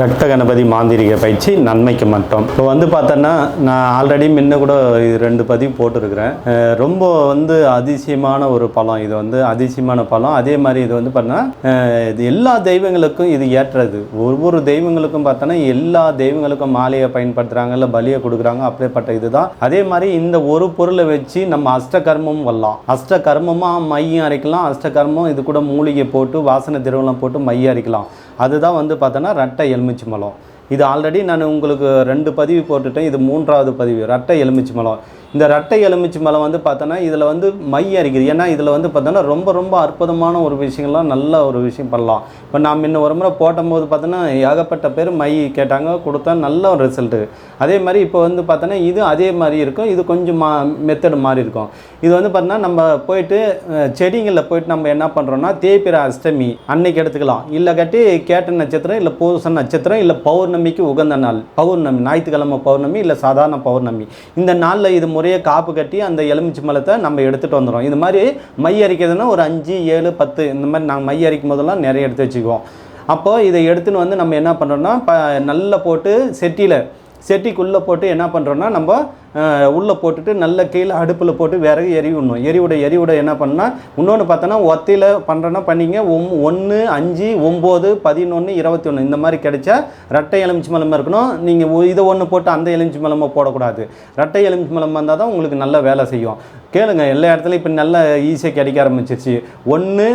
ரத்த கணபதி மாந்திரிக பயிற்சி நன்மைக்கு மட்டும். இப்போ வந்து பார்த்தோன்னா நான் ஆல்ரெடி முன்ன கூட இது ரெண்டு பதிவு போட்டிருக்கிறேன். ரொம்ப வந்து அதிசயமான ஒரு பழம் இது வந்து அதிசயமான பழம். அதே மாதிரி இது வந்து பார்த்தோன்னா இது எல்லா தெய்வங்களுக்கும் இது ஏற்றது. ஒவ்வொரு தெய்வங்களுக்கும் பார்த்தோன்னா எல்லா தெய்வங்களுக்கும் மாலையை பயன்படுத்துகிறாங்க இல்லை பலியை கொடுக்குறாங்க அப்படிப்பட்ட இதுதான். அதே மாதிரி இந்த ஒரு பொருளை வச்சு நம்ம அஷ்டகர்மம் வரலாம். அஷ்டகர்மமாக மையம் அரைக்கலாம். அஷ்டகர்மம் இது கூட மூலிகை போட்டு வாசனை திரவலாம் போட்டு மையம் அரைக்கலாம். அதுதான் வந்து பார்த்தோன்னா ரட்டை எலுமிச்சி மலம். இது ஆல்ரெடி நான் உங்களுக்கு ரெண்டு பதிவு போட்டுட்டேன். இது மூன்றாவது பதிவு ரட்டை எலுமிச்சி மலம். இந்த ரட்டை எலுமிச்சி மலை வந்து பார்த்தோன்னா இதில் வந்து மை அரிக்குது. ஏன்னா இதில் வந்து பார்த்தோன்னா ரொம்ப ரொம்ப அற்புதமான ஒரு விஷயங்கள்லாம் நல்ல ஒரு விஷயம் பண்ணலாம். இப்போ நான் முன்ன ஒரு முறை போடும்போது பார்த்தோன்னா ஏகப்பட்ட பேர் மை கேட்டாங்க கொடுத்தா நல்ல ஒரு ரிசல்ட்டு அதே மாதிரி இப்போ வந்து பார்த்தோன்னா இது அதே மாதிரி இருக்கும். இது கொஞ்சம் மா மெத்தடு மாதிரி இருக்கும். இது வந்து பார்த்தோன்னா நம்ம போயிட்டு செடிங்களில் போயிட்டு நம்ம என்ன பண்ணுறோம்னா தேய்பிர அஷ்டமி அன்னைக்கு எடுத்துக்கலாம். இல்லை கட்டி கேட்ட நட்சத்திரம் இல்லை பூச நட்சத்திரம் இல்லை பௌர்ணமிக்கு உகந்த நாள். பௌர்ணமி ஞாயிற்றுக்கிழமை பௌர்ணமி இல்லை சாதாரண பௌர்ணமி. இந்த நாளில் இது முறை முறையே காப்பு கட்டி அந்த எலுமிச்சி மலத்தை நம்ம எடுத்துகிட்டு வந்துடும் இது மாதிரி மை அரிக்கிறதுனா ஒரு அஞ்சு ஏழு பத்து இந்த மாதிரி நாங்கள் மை அரிக்கும் போதெல்லாம் நிறைய எடுத்து வச்சுக்குவோம். அப்போது இதை எடுத்துன்னு வந்து நம்ம என்ன பண்ணுறோம்னா ப நல்லா போட்டு செட்டியில் செட்டிக்குள்ளே போட்டு என்ன பண்ணுறோன்னா நம்ம உள்ளே போட்டுட்டு நல்ல கீழே அடுப்பில் போட்டு விறகு எரி விடணும். எரிவிட எரிவிட என்ன பண்ணால் இன்னொன்று பார்த்தோன்னா ஒத்தையில் பண்ணுறோன்னா பண்ணிங்க ஒம் ஒன்று அஞ்சு ஒம்பது பதினொன்று இருபத்தி ஒன்று இந்த மாதிரி கிடைச்சா ரெட்டை எலுமிச்சி மலமாக இருக்கணும். நீங்கள் இதை ஒன்று போட்டு அந்த எலுமிச்சி மலமாக போடக்கூடாது. ரெட்டை எலுமிச்சி மலமாக இருந்தால் தான் உங்களுக்கு நல்ல வேலை செய்யும். கேளுங்க எல்லா இடத்துலையும் இப்போ நல்ல ஈஸியாக கிடைக்க ஆரம்பிச்சிருச்சு. ஒன்று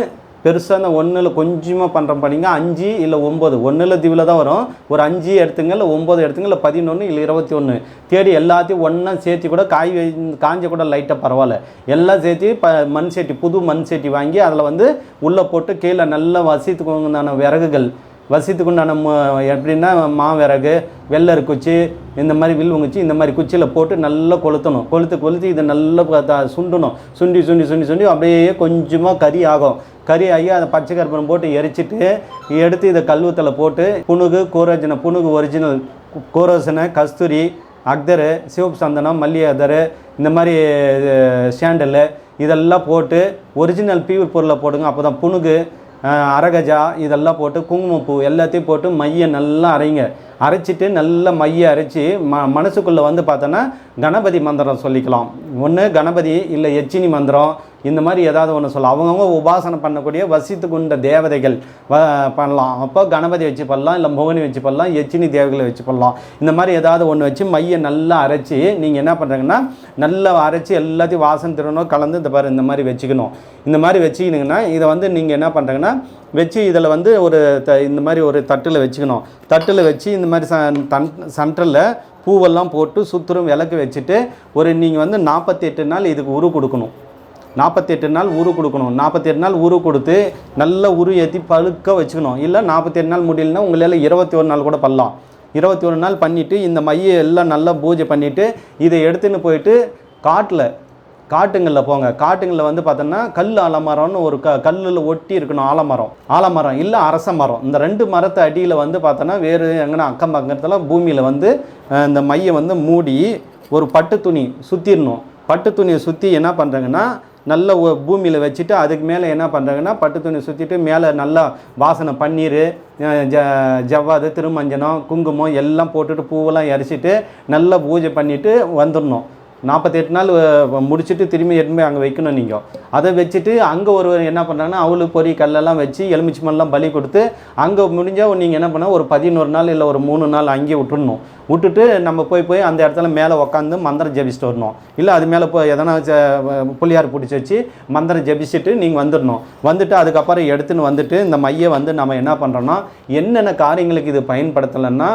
பெருசாக அந்த ஒன்றில் கொஞ்சமாக பண்ணுற பண்ணிங்க அஞ்சு இல்லை ஒம்பது ஒன்றில் தீவில் தான் வரும். ஒரு அஞ்சு எடுத்துங்க இல்லை ஒம்பது எடுத்துங்க இல்லை பதினொன்று இல்லை இருபத்தி ஒன்று தேடி எல்லாத்தையும் ஒன்றா சேர்த்து கூட காய் வை- காஞ்ச கூட லைட்டாக பரவாயில்ல. எல்லாம் சேர்த்து ப மண் சட்டி புது மண் சட்டி வாங்கி அதில் வந்து உள்ளே போட்டு கீழே நல்லா வசித்துக்கு உண்டான விறகுகள். வசித்துக்குண்டான ம- எப்படின்னா மாவிறகு வெள்ளர் குச்சி இந்த மாதிரி வில்வங்குச்சி இந்த மாதிரி குச்சியில் போட்டு நல்லா கொளுத்தணும். கொளுத்து கொளுத்தி இதை நல்லா சுண்டணும். சுண்டி சுண்டி சுண்டி சுண்டி அப்படியே கொஞ்சமாக கறி ஆகும். கறி அதை பச்சை கற்பூரம் போட்டு எரிச்சிட்டு எடுத்து இதை கல்வத்தில் போட்டு புணுகு கோரோஜனை புணுகு ஒரிஜினல் கோரோசனை கஸ்தூரி அக்தரு சிவப்பு சந்தனம் மல்லிகை அதரு இந்த மாதிரி சேண்டலு இதெல்லாம் போட்டு ஒரிஜினல் பியூர் பொருளை போடுங்க. அப்போ தான் புணுகு அரகஜா இதெல்லாம் போட்டு குங்குமப்பூ எல்லாத்தையும் போட்டு மையை நல்லா அரைங்க. அரைச்சிட்டு நல்லா மையை அரைச்சி ம மனசுக்குள்ளே வந்து பார்த்தோன்னா கணபதி மந்திரம் சொல்லிக்கலாம். ஒன்று கணபதி இல்லை எச்சினி மந்திரம் இந்த மாதிரி ஏதாவது ஒன்று சொல்லலாம். அவங்கவுங்க உபாசனை பண்ணக்கூடிய வசித்து கொண்ட தேவதைகள் வ பண்ணலாம். அப்போ கணபதி வச்சு பண்ணலாம் இல்லை மோகினி வச்சு பண்ணலாம் எச்சினி தேவதைகளை வச்சு பண்ணலாம். இந்த மாதிரி ஏதாவது ஒன்று வச்சு மையை நல்லா அரைச்சி நீங்கள் என்ன பண்ணுறீங்கன்னா நல்லா அரைச்சி எல்லாத்தையும் வாசனை திருணும் கலந்து இந்த பாரு இந்த மாதிரி வச்சுக்கணும். இந்த மாதிரி வச்சுக்கினீங்கன்னா இதை வந்து நீங்கள் என்ன பண்ணுறீங்கன்னா வச்சு இதில் வந்து ஒரு த இந்த மாதிரி ஒரு தட்டில் வச்சுக்கணும். தட்டில் வச்சு இந்த மாதிரி ச தன் சென்டரில் பூவெல்லாம் போட்டு சுற்றுரும் விளக்கு வச்சுட்டு ஒரு நீங்கள் வந்து நாற்பத்தி எட்டு நாள் இதுக்கு உரு கொடுக்கணும். நாற்பத்தெட்டு நாள் உரு கொடுக்கணும். நாற்பத்தெட்டு நாள் உரு கொடுத்து நல்ல உரு ஏற்றி பழுக்க வச்சுக்கணும். இல்லை நாற்பத்தெட்டு நாள் முடியலன்னா உங்களால் இருபத்தி ஒரு நாள் கூட பண்ணலாம். இருபத்தி ஒரு நாள் பண்ணிவிட்டு இந்த மையை எல்லாம் நல்லா பூஜை பண்ணிவிட்டு இதை எடுத்துன்னு போயிட்டு காட்டில் காட்டுங்களில் போங்க. காட்டுங்களில் வந்து பார்த்தோன்னா கல் ஆலமரம்னு ஒரு க கல்லில் ஒட்டி இருக்கணும் ஆலமரம். ஆலமரம் இல்லை அரச மரம். இந்த ரெண்டு மரத்தை அடியில் வந்து பார்த்தோன்னா வேறு எங்கன்னா அக்கம் பக்கத்தில் பூமியில் வந்து இந்த மையை வந்து மூடி ஒரு பட்டு துணி சுற்றிடணும் பட்டு துணியை சுற்றி என்ன பண்ணுறாங்கன்னா நல்ல பூமியில் வச்சுட்டு அதுக்கு மேலே என்ன பண்ணுறாங்கன்னா பட்டு துணி சுற்றிட்டு மேலே நல்லா வாசனை பன்னீர் ஜ ஜவ்வாது திருமஞ்சனம் குங்குமம் எல்லாம் போட்டுட்டு பூவெல்லாம் எரிச்சிட்டு நல்லா பூஜை பண்ணிவிட்டு வந்துடணும். நாற்பத்தெட்டு நாள் முடிச்சுட்டு திரும்பி எடுத்து அங்கே வைக்கணும் நீங்கள் அதை வச்சுட்டு அங்கே ஒருவர் என்ன பண்ணுறாங்கன்னா அவளு பொறி கல்லெல்லாம் வச்சு எலுமிச்சி மண்ணெலாம் பலி கொடுத்து அங்கே முடிஞ்சால் நீங்கள் என்ன பண்ணால் ஒரு பதினோரு நாள் இல்லை ஒரு மூணு நாள் அங்கேயே விட்டுடணும் விட்டுட்டு நம்ம போய் போய் அந்த இடத்துல மேலே உட்காந்து மந்திரம் ஜபிச்சுட்டு வரணும். இல்லை அது மேலே போய் எதனா புள்ளியார் பிடிச்சி வச்சு மந்திரம் ஜபிச்சுட்டு நீங்கள் வந்துடணும் வந்துட்டு அதுக்கப்புறம் எடுத்துன்னு வந்துட்டு இந்த மையை வந்து நம்ம என்ன பண்ணுறோன்னா என்னென்ன காரியங்களுக்கு இது பயன்படுத்தலைன்னா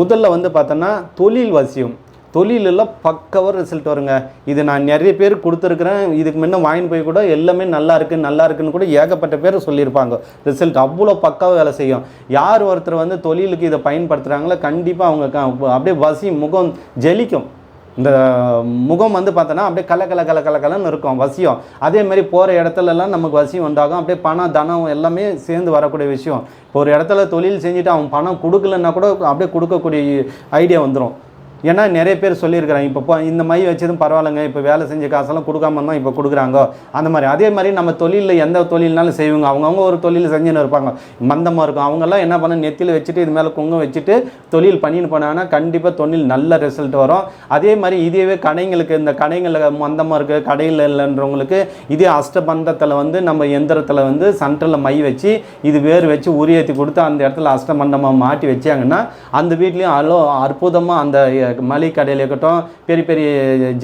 முதல்ல வந்து பார்த்தோன்னா தொழில் வசியம். தொழிலெல்லாம் பக்கவர் ரிசல்ட் வருங்க. இது நான் நிறைய பேர் கொடுத்துருக்குறேன். இதுக்கு முன்ன வாங்கிட்டு போய் கூட எல்லாமே நல்லா இருக்கு நல்லா இருக்குன்னு கூட ஏகப்பட்ட பேர் சொல்லியிருப்பாங்க. ரிசல்ட் அவ்வளோ பக்காவாக வேலை செய்யும். யார் ஒருத்தர் வந்து தொழிலுக்கு இதை பயன்படுத்துகிறாங்களோ கண்டிப்பாக அவங்க க- அப்படியே வசி முகம் ஜெலிக்கும். இந்த முகம் வந்து பார்த்தோன்னா அப்படியே கல கல கல கல கலன்னு இருக்கும் வசியம். அதே மாதிரி போகிற இடத்துலலாம் நமக்கு வசியம் உண்டாகும். அப்படியே பணம் தனம் எல்லாமே சேர்ந்து வரக்கூடிய விஷயம். இப்போ ஒரு இடத்துல தொழில் செஞ்சுட்டு அவன் பணம் கொடுக்கலன்னா கூட அப்படியே கொடுக்கக்கூடிய ஐடியா வந்துடும் ஏன்னா நிறைய பேர் சொல்லியிருக்கிறாங்க இப்போ இந்த மை வச்சதும் பரவாயில்லைங்க இப்போ வேலை செஞ்ச காசெல்லாம் கொடுக்காம தான் இப்போ கொடுக்குறாங்க. அந்த மாதிரி. அதே மாதிரி நம்ம தொழிலில் எந்த தொழில்னாலும் செய்வாங்க. அவங்கவுங்க ஒரு தொழில் செஞ்சுன்னு இருப்பாங்க. மந்தமாக இருக்கும். அவங்கெல்லாம் என்ன பண்ண நெத்தியில் வச்சுட்டு இது மேலே குங்கம் வச்சுட்டு தொழில் பண்ணின்னு போனாங்கன்னா கண்டிப்பாக தொழில் நல்ல ரிசல்ட் வரும். அதே மாதிரி இதேவே கடைங்களுக்கு இந்த கடைங்களில் மந்தமாக இருக்குது கடையில் இல்லைன்றவங்களுக்கு இதே அஷ்டபந்தத்தில் வந்து நம்ம எந்திரத்தில் வந்து சென்டரில் மை வச்சு இது வேறு வச்சு உரியேற்றி கொடுத்து அந்த இடத்துல அஷ்டமண்டமாக மாட்டி வச்சாங்கன்னா அந்த வீட்லேயும் அவ்வளோ அற்புதமாக அந்த மளிகை கடையில் இருக்கட்டும் பெரிய பெரிய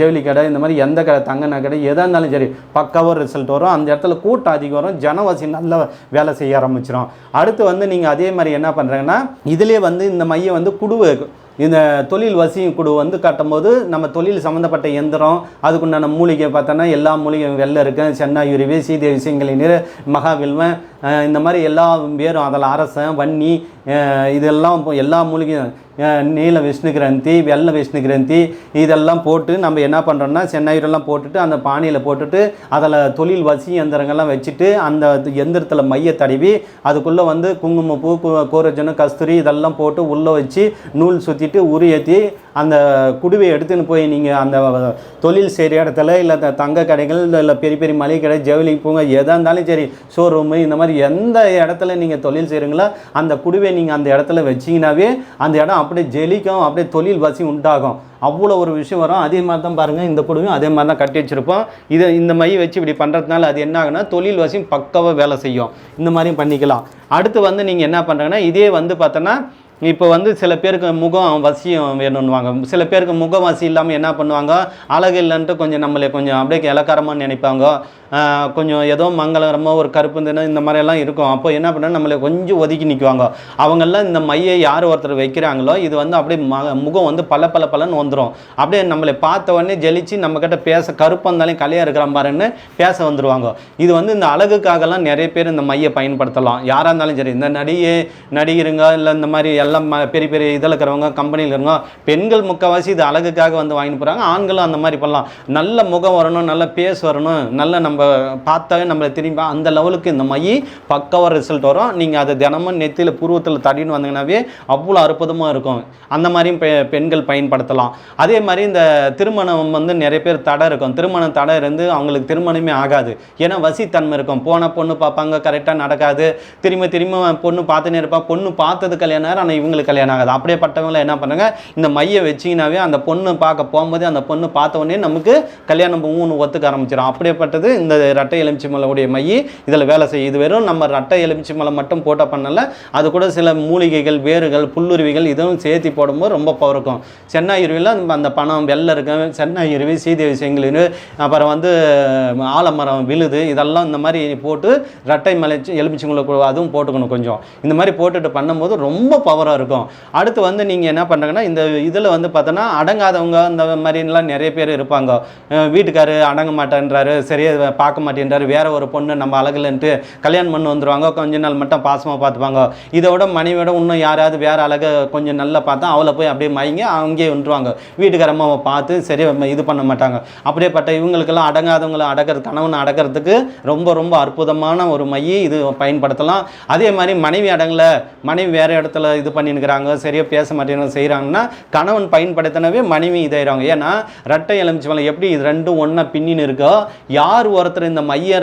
ஜவுளி கடை இந்த மாதிரி எந்த கடை தங்க நகை கடை எதாக இருந்தாலும் சரி பக்காவாக ரிசல்ட் வரும். அந்த இடத்துல கூட்டம் அதிகம் வரும். ஜனவாசி நல்ல வேலை செய்ய ஆரம்பிச்சிடும் அடுத்து வந்து நீங்கள் அதே மாதிரி என்ன பண்ணுறீங்கன்னா இதுலேயே வந்து இந்த மையம் வந்து குடுவை இந்த தொழில் வசியும் குழு வந்து கட்டும்போது நம்ம தொழில் சம்மந்தப்பட்ட எந்திரம் அதுக்குண்டான மூலிகை பார்த்தோன்னா எல்லா மூலிகையும் வெள்ளை இருக்கு. சென்னாயுருவி சீதேவி சிங்களின் மகாவில்வன் இந்த மாதிரி எல்லா பேரும் அதில் அரசன் வன்னி இதெல்லாம் எல்லா மூலிகையும் நீல விஷ்ணு கிரந்தி வெள்ளை விஷ்ணு கிரந்தி இதெல்லாம் போட்டு நம்ம என்ன பண்ணுறோம்னா சென்னாயுரெல்லாம் போட்டுட்டு அந்த பானையில் போட்டுட்டு அதில் தொழில் வசி எந்திரங்கள்லாம் வச்சுட்டு அந்த எந்திரத்தில் மைய தடவி அதுக்குள்ளே வந்து குங்குமப்பூ கு- கோரஜனு கஸ்தூரி இதெல்லாம் போட்டு உள்ளே வச்சு நூல் சுற்றிட்டு உரி ஏற்றி அந்த குடுவையை எடுத்துன்னு போய் நீங்கள் அந்த தொழில் செய்கிற இடத்துல இல்லை த- தங்க கடைகள் இல்லை பெரிய பெரிய மளிகை கடை ஜவுளி பூங்க எதாக இருந்தாலும் சரி ஷோரூமு இந்த மாதிரி எந்த இடத்துல நீங்கள் தொழில் செய்கிறீங்களோ அந்த குடுவையை நீங்கள் அந்த இடத்துல வச்சிங்கனாவே அந்த இடம் அப்படியே ஜெலிக்கும் அப்படியே தொழில் வசி உண்டாகும். அவ்வளோ ஒரு விஷயம் வரும். அதே மாதிரி தான் பாருங்கள் இந்த குடுவையும் அதே மாதிரி தான் கட்டி வச்சுருப்போம். இதை இந்த மை வச்சு இப்படி பண்ணுறதுனால அது என்ன ஆகுனா தொழில் வசியம் பக்காவாக வேலை செய்யும். இந்த மாதிரியும் பண்ணிக்கலாம். அடுத்து வந்து நீங்கள் என்ன பண்ணுறீங்கன்னா இதே வந்து பார்த்தோன்னா இப்போ வந்து சில பேருக்கு முகம் வசியம் வேணும்னுவாங்க. சில பேருக்கு முகம் வசி இல்லாமல் என்ன பண்ணுவாங்க? அழகு இல்லைன்ட்டு கொஞ்சம் நம்மளை கொஞ்சம் அப்படியே இலக்காரமாக நினைப்பாங்க. கொஞ்சம் ஏதோ மங்களகரமாக ஒரு கருப்பு தினம் இந்த மாதிரியெல்லாம் இருக்கும். அப்போ என்ன பண்ணால் நம்மளை கொஞ்சம் ஒதுக்கி நிற்குவாங்க அவங்கெல்லாம் இந்த மையை யார் ஒருத்தர் வைக்கிறாங்களோ இது வந்து அப்படியே ம முகம் வந்து பல பல பலன்னு வந்துடும் அப்படியே நம்மளை பார்த்த உடனே ஜெலிச்சு நம்மக்கிட்ட பேச கருப்பாக இருந்தாலும் கலையாக இருக்கிற பாருன்னு பேச வந்துடுவாங்க இது வந்து இந்த அழகுக்காகலாம் நிறைய பேர் இந்த மையை பயன்படுத்தலாம். யாராக இருந்தாலும் சரி இந்த நடிகை நடிகருங்க இல்லை இந்த மாதிரி எல்லாம் ம- பெரிய பெரிய இதில் இருக்கிறவங்க கம்பெனியில் இருக்கிறவங்க பெண்கள் முக்கால்வாசி இது அழகுக்காக வந்து வாங்கிட்டு போகிறாங்க ஆண்களும் அந்த மாதிரி பண்ணலாம். நல்ல முகம் வரணும் நல்ல பேஸ் வரணும் நல்ல நம்ம பார்த்தாவே நம்மளை திரும்பி அந்த லெவலுக்கு இந்த மை பக்காவாக ரிசல்ட் வரும். நீங்கள் அதை தினமும் நெத்தியில் புருவத்தில் தடின்னு வந்தீங்கன்னாவே அவ்வளோ அற்புதமாக இருக்கும். அந்த மாதிரியும் பெ பெண்கள் பயன்படுத்தலாம். அதே மாதிரி இந்த திருமணம் வந்து நிறைய பேர் தடை இருக்கும். திருமணம் தடை இருந்து அவங்களுக்கு திருமணமே ஆகாது. ஏன்னா வசித்தன்மை இருக்கும். போன பொண்ணு பார்ப்பாங்க கரெக்டாக நடக்காது. திரும்ப திரும்ப பொண்ணு பார்த்துனே இருப்பான் பொண்ணு பார்த்தது கல்யாணம் ஆனால் ஆனால் இவங்களுக்கு கல்யாணம் ஆகாது. அப்படியேப்பட்டவங்களை என்ன பண்ணுறாங்க இந்த மையை வச்சிங்கனாவே அந்த பொண்ணு பார்க்க போகும்போது அந்த பொண்ணு பார்த்த உடனே நமக்கு கல்யாணம் மூணு ஒத்துக்க ஆரம்பிச்சிடும் அப்படியேப்பட்டது இந்த ரட்டை எலுமிச்சி மலையுடைய மை இதில் வேலை செய்யும். இது வெறும் நம்ம ரட்டை எலுமிச்சி மலை மட்டும் போட்ட பண்ணல அது கூட சில மூலிகைகள் வேர்கள் புல்லுருவிகள் இதுவும் சேர்த்து போடும்போது ரொம்ப பவர் இருக்கும். சென்னாயுருவியில் அந்த பணம் வெள்ளை இருக்கும் சென்னாயுருவி சீதேவி செங்கிலின்னு அப்புறம் வந்து ஆலமரம் விழுது இதெல்லாம் இந்த மாதிரி போட்டு ரட்டை மலை எலுமிச்சிங்களை அதுவும் போட்டுக்கணும் கொஞ்சம். இந்த மாதிரி போட்டுட்டு பண்ணும்போது ரொம்ப பவர் பவராக இருக்கும். அடுத்து வந்து நீங்கள் என்ன பண்ணுறீங்கன்னா இந்த இதில் வந்து பார்த்தோன்னா அடங்காதவங்க இந்த மாதிரிலாம் நிறைய பேர் இருப்பாங்க. வீட்டுக்காரு அடங்க மாட்டேன்றாரு சரியாக பார்க்க மாட்டேன்றாரு வேற ஒரு பொண்ணு நம்ம அழகுலன்ட்டு கல்யாணம் பண்ணி வந்துடுவாங்க கொஞ்ச நாள் மட்டும் பாசமாக பார்த்துப்பாங்க. இதோட மனைவியோட இன்னும் யாராவது வேற அழகை கொஞ்சம் நல்லா பார்த்தா அவளை போய் அப்படியே மயங்கி அங்கேயே வந்துருவாங்க. வீட்டுக்கார பார்த்து சரியா இது பண்ண மாட்டாங்க. அப்படியேப்பட்ட இவங்களுக்கெல்லாம் அடங்காதவங்களை அடக்கிறது கணவனை அடக்கிறதுக்கு ரொம்ப ரொம்ப அற்புதமான ஒரு மையை இது பயன்படுத்தலாம். அதே மாதிரி மனைவி அடங்கலை மனைவி வேறு இடத்துல இது பண்ணினுக்கிறாங்க சரியாக பேச மாட்டேங்கிறாங்க செய்கிறாங்கன்னா கணவன் பயன்படுத்தினவே மனைவி இதாயிடுவாங்க. ஏன்னா ரெட்டை எலுமிச்சி மலை எப்படி இது ரெண்டும் ஒன்றா பின்னின்னு இருக்கோ யார் ஒருத்தர் இந்த மைய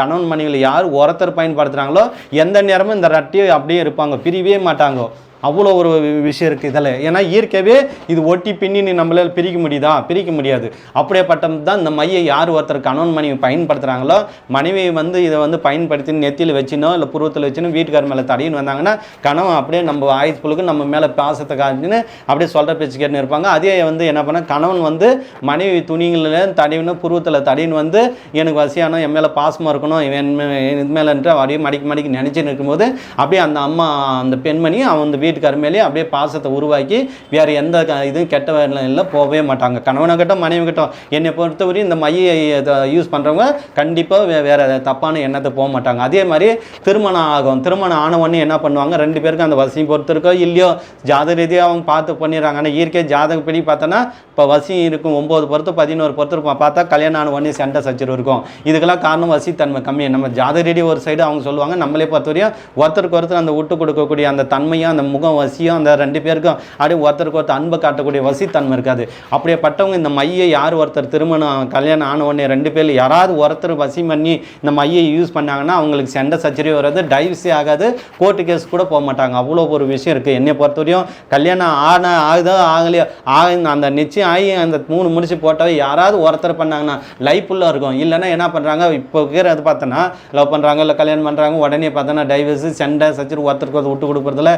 கணவன் மனைவியில் யார் ஒருத்தர் பயன்படுத்துகிறாங்களோ எந்த நேரமும் இந்த ரெட்டையை அப்படியே இருப்பாங்க பிரியவே மாட்டாங்க. அவ்வளோ ஒரு விஷயம் இருக்குது இதில். ஏன்னா இயற்கையாகவே இது ஒட்டி பின்னின்னு நம்மளால் பிரிக்க முடியுதா? பிரிக்க முடியாது. அப்படியேப்பட்டது தான் இந்த மையை யார் ஒருத்தர் கணவன் மனைவி பயன்படுத்துகிறாங்களோ மனைவி வந்து இதை வந்து பயன்படுத்தி நெத்தியில் வச்சுனோ இல்லை புருவத்தில் வச்சுனோ வீட்டுக்கார மேலே தடின்னு வந்தாங்கன்னா கணவன் அப்படியே நம்ம ஆயுஸ் புழுக்கு நம்ம மேலே பாசத்தை காட்டின்னு அப்படியே சொல்கிற பேச்சு கேட்டுன்னு இருப்பாங்க. அதே வந்து என்ன பண்ண கணவன் வந்து மனைவி துணிகளில் தடின்னு புருவத்தில் தடின்னு வந்து எனக்கு வசியானோ என் மேலே பாசமாக இருக்கணும் இவன் இது மேலேன்ட்டு அப்படியே மடிக்கு மடிக்கு நினச்சின்னு இருக்கும்போது அப்படியே அந்த அம்மா அந்த பெண்மணி அவன் அந்த வீட்டுக்கார் மேலேயும் அப்படியே பாசத்தை உருவாக்கி வேறு எந்த க- இதுவும் கெட்ட இல்லை போகவே மாட்டாங்க. கணவனை கிட்ட மனைவி கிட்ட என்னை பொறுத்தவரையும் இந்த மையை யூஸ் பண்ணுறவங்க கண்டிப்பாக வே வேறு தப்பான எண்ணத்தை போக மாட்டாங்க. அதே மாதிரி திருமணம் ஆகும். திருமணம் ஆனவொடனே என்ன பண்ணுவாங்க? ரெண்டு பேருக்கும் அந்த வசியம் பொறுத்திருக்கோ இல்லையோ ஜாத ரீதியாக அவங்க பார்த்து பண்ணிடுறாங்க. ஆனால் இயற்கை ஜாதகப்படி பார்த்தோன்னா இப்போ வசியம் இருக்கும் ஒம்பது பொறுத்து பதினோரு பொறுத்து இருக்கும். பார்த்தா கல்யாணம் ஆன உடனே சண்டை சச்சரவு இருக்கும். இதுக்கெல்லாம் காரணம் வசித்தன்மை கம்மி. நம்ம ஜாத ரீதி ஒரு சைடு அவங்க சொல்லுவாங்க. நம்மளே பொறுத்தவரையும் ஒருத்தருக்கு ஒருத்தர் அந்த விட்டு கொடுக்கக்கூடிய அந்த தன்மையும் அந்த முக இருக்கும் வசியம் அந்த ரெண்டு பேருக்கும் அப்படியே ஒருத்தருக்கு ஒருத்தர் அன்பை காட்டக்கூடிய வசித்தன்மை இருக்காது. அப்படியேப்பட்டவங்க இந்த மையை யார் ஒருத்தர் திருமணம் கல்யாணம் ஆன உடனே ரெண்டு பேர் யாராவது ஒருத்தர் வசி பண்ணி இந்த மையை யூஸ் பண்ணாங்கன்னா அவங்களுக்கு சண்டை சச்சரவு வராது டைவர்ஸே ஆகாது கோர்ட்டு கேஸ் கூட போக மாட்டாங்க. அவ்வளோ ஒரு விஷயம் இருக்குது என்னை பொறுத்தவரையும் கல்யாணம் ஆன ஆகுதோ ஆகலையோ ஆக அந்த நிச்சயம் ஆகி அந்த மூணு முடிச்சு போட்டாவே யாராவது ஒருத்தர் பண்ணாங்கன்னா லைஃப் ஃபுல்லாக இருக்கும். இல்லைன்னா என்ன பண்ணுறாங்க இப்போ இருக்கிறது பார்த்தோன்னா லவ் பண்ணுறாங்க இல்லை கல்யாணம் பண்ணுறாங்க உடனே பார்த்தோன்னா டைவர்ஸு சண்டை சச்சரி ஒருத்தருக்கு ஒருத்தர் விட்டு கொடுக்குறதுல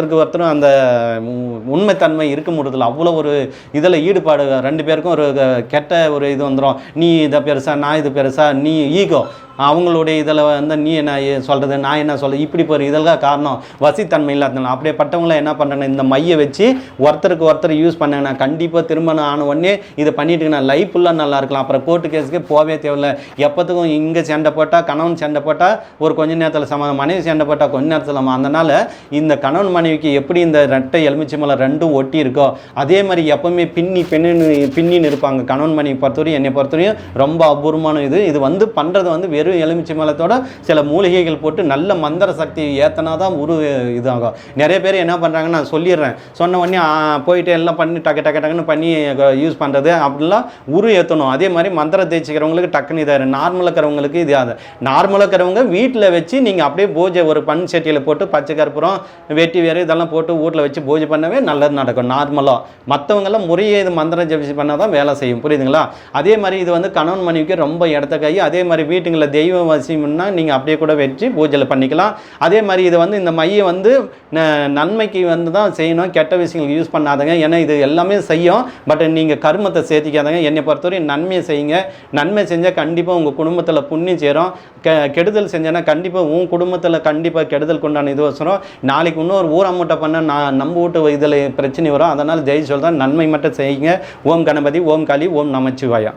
ஒருத்தருக்கு ஒருத்தரும் அந்த உண்மைத்தன்மை இருக்க முடியறதில்ல அவ்வளோ ஒரு இதில் ஈடுபாடு ரெண்டு பேருக்கும் ஒரு கெட்ட ஒரு இது வந்துடும் நீ இதை பெருசா நான் இது பெருசா நீ ஈகோ அவங்களுடைய இதில் வந்து நீ என்ன சொல்கிறது நான் என்ன சொல்கிறது இப்படி ஒரு இதெல்லாம் காரணம். வசித்தன்மை இல்லாதனால அப்படியேப்பட்டவங்கள என்ன பண்ணுறாங்க இந்த மையை வச்சு ஒருத்தருக்கு ஒருத்தர் யூஸ் பண்ணாங்கன்னா கண்டிப்பாக திருமணம் ஆன உடனே இதை பண்ணிட்டுங்கன்னா லைஃப் ஃபுல்லாக நல்லா இருக்கலாம். அப்புறம் கோர்ட்டு கேஸுக்கு போகவே தேவையில்ல. எப்போத்துக்கும் இங்கே சண்டை போட்டால் கணவன் சண்டை போட்டால் ஒரு கொஞ்ச நேரத்தில் சமாதானம் மனைவி சண்டை போட்டால் கொஞ்ச நேரத்தில் அதனால் இந்த கணவன் மனைவிக்கு எப்படி இந்த ரெட்டை எலுமிச்சை மலை ரெண்டும் ஒட்டி இருக்கோ அதே மாதிரி எப்பவுமே பின்னி பின்னு பின்னின்னு இருப்பாங்க. கணவன் மனைவி பொறுத்தவரையும் என்னை பொறுத்தவரையும் ரொம்ப அபூர்வமான இது. இது வந்து பண்ணுறது வந்து வெறும் எலுமிச்சை மலத்தோட சில மூலிகைகள் போட்டு நல்ல மந்திர சக்தி ஏத்தனா தான் உரு இதாகும். நிறைய பேர் என்ன பண்ணுறாங்கன்னு நான் சொல்லிடுறேன். சொன்ன உடனே போயிட்டு எல்லாம் பண்ணி டக்கு டக்கு டக்குன்னு பண்ணி யூஸ் பண்ணுறது அப்படிலாம் உரு ஏற்றணும் அதே மாதிரி மந்திரம் தேய்ச்சிக்கிறவங்களுக்கு டக்குன்னு இதாக நார்மலாக இருக்கிறவங்களுக்கு இது நார்மலாக இருக்கிறவங்க வீட்டில் வச்சு நீங்கள் அப்படியே பூஜை ஒரு பண் செட்டியில் போட்டு பச்சை கற்பூரம் வெட்டி வேறு இதெல்லாம் போட்டு வீட்டில் வச்சு பூஜை பண்ணவே நல்லது நடக்கும். நார்மலாக மற்றவங்கெல்லாம் முறையே இது மந்திரம் ஜபிச்சு பண்ணால் தான் வேலை செய்யும். புரியுதுங்களா? அதே மாதிரி இது வந்து கணவன் மனைவிக்கு ரொம்ப இடத்த கை அதே மாதிரி வீட்டுங்களில் தெய்வ வசியம்னா நீங்கள் அப்படியே கூட வச்சு பூஜையில் பண்ணிக்கலாம். அதே மாதிரி இது வந்து இந்த மையை வந்து ந- நன்மைக்கு வந்து தான் செய்யணும். கெட்ட விஷயங்களுக்கு யூஸ் பண்ணாதங்க. ஏன்னா இது எல்லாமே செய்யும். பட் நீங்கள் கர்மத்தை சேர்த்திக்காதங்க என்னை பொறுத்தவரையும் நன்மையை செய்யுங்க. நன்மை செஞ்சால் கண்டிப்பாக உங்கள் குடும்பத்தில் புண்ணியம் சேரும். கெ கெடுதல் செஞ்சேன்னா கண்டிப்பாக உன் குடும்பத்தில் கண்டிப்பாக கெடுதல் கொண்டான இது வசரம் நாளைக்கு இன்னொரு ஊரமூட்டை பண்ண நான் நம்ம வீட்டு இதில் பிரச்சனை வரும். அதனால் ஜெய் சொல்கிறேன் நன்மை மட்டும் செய்யுங்க. ஓம் கணபதி ஓம் காளி ஓம் நமச்சிவாயா.